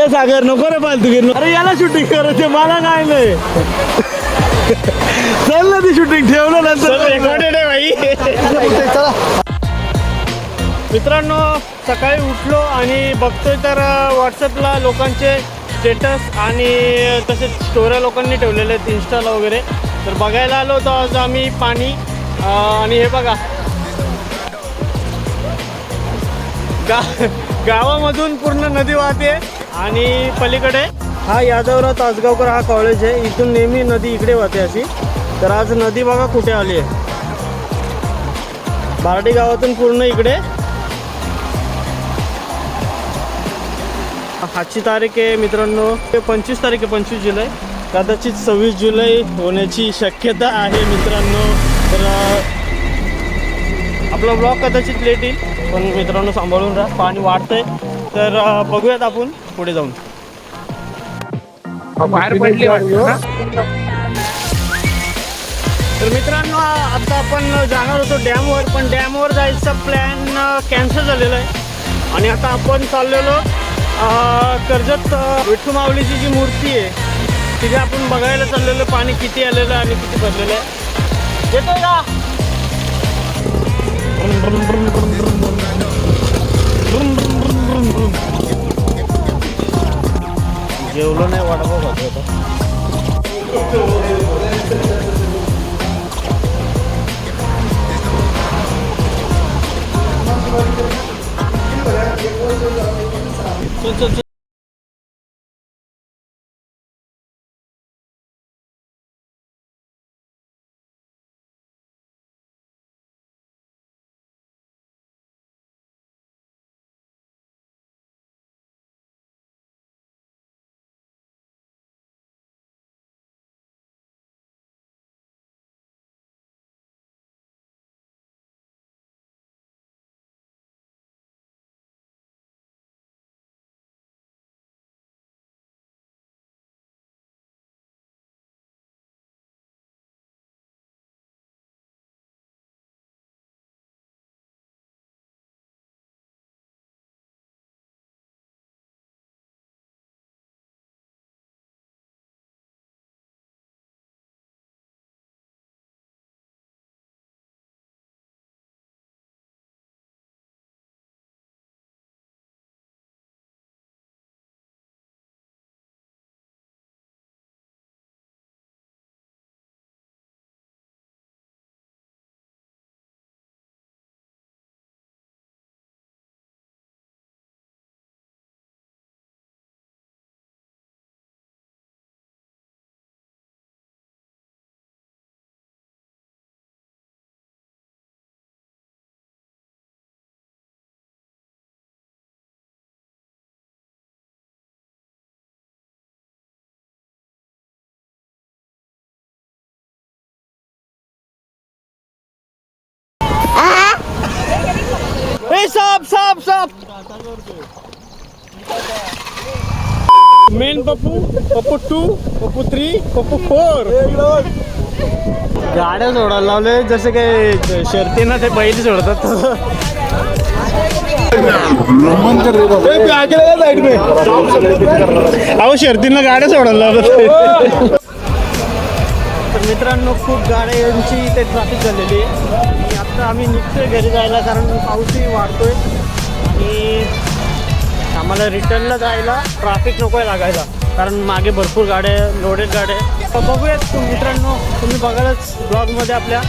ए सागर नको रे फालतू अरे याला शूटिंग करायचे मला काय नाही. चल ना ती शूटिंग ठेवलं नंतर. रेकॉर्डेड आहे भाई मित्रांनो सकाळी उठलो आणि बघतोय तर व्हॉट्सअपला लोकांचे स्टेटस आणि तसेच स्टोऱ्या लोकांनी ठेवलेल्या आहेत इन्स्टाला वगैरे. तर बघायला आलो होतो आज आम्ही पाणी आणि हे बघा गा गावामधून पूर्ण नदी वाहते आणि पलीकडे हा यादवराव तासगावकर हा कॉलेज आहे. इथून नेहमी नदी इकडे वाहते अशी. तर आज नदी बघा कुठे आली आहे. बार्डी गावातून पूर्ण इकडे. आजची तारीख आहे मित्रांनो. ते पंचवीस तारीख आहे पंचवीस जुलै. कदाचित सव्वीस जुलै होण्याची शक्यता आहे मित्रांनो. तर आपला ब्लॉग कदाचित लेट येईल पण मित्रांनो सांभाळून राहा पाणी वाढतंय. तर बघूयात आपण पुढे जाऊन. बाहेर पडली तर मित्रांनो आता आपण जाणार होतो डॅमवर पण डॅमवर जायचा प्लॅन कॅन्सल झालेला आहे. आणि आता आपण चाललेलो कर्जत विठ्ठू माऊलीची जी मूर्ती आहे तिथे आपण बघायला चाललेलो पाणी किती आलेलं आहे आणि किती भरलेलं आहे. येतोय का? जेवलो नाही वडापाव खातो होता ए साप साप साप main Pappu Pappu two Pappu three Pappu four गाड्या सोडायला लावले जसे काही शर्ती ना ते बैल सोडतात अहो शर्तींना गाड्या सोडायला लावतात. तर मित्रांनो खूप गाड्यांची इथे ट्रॅफिक झालेली आहे. आत्ता आम्ही निघतोय घरी जायला कारण पाऊसही वाढतोय. आणि आम्हाला रिटर्नला जायला ट्रॅफिक नको आहे लागायला. कारण मागे भरपूर गाड्या लोडेड गाड्या. तर बघूयात मित्रांनो तुम्ही बघालच ब्लॉगमध्ये आपल्या.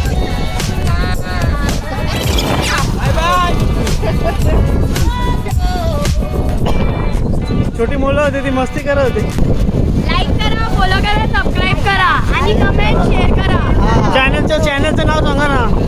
छोटी मुलं होती ती मस्ती करत होती. लाईक करा फॉलो करा सबस्क्राईब करा आणि कमेंट शेअर करा. चॅनलचं चॅनलचं नाव सांगा ना.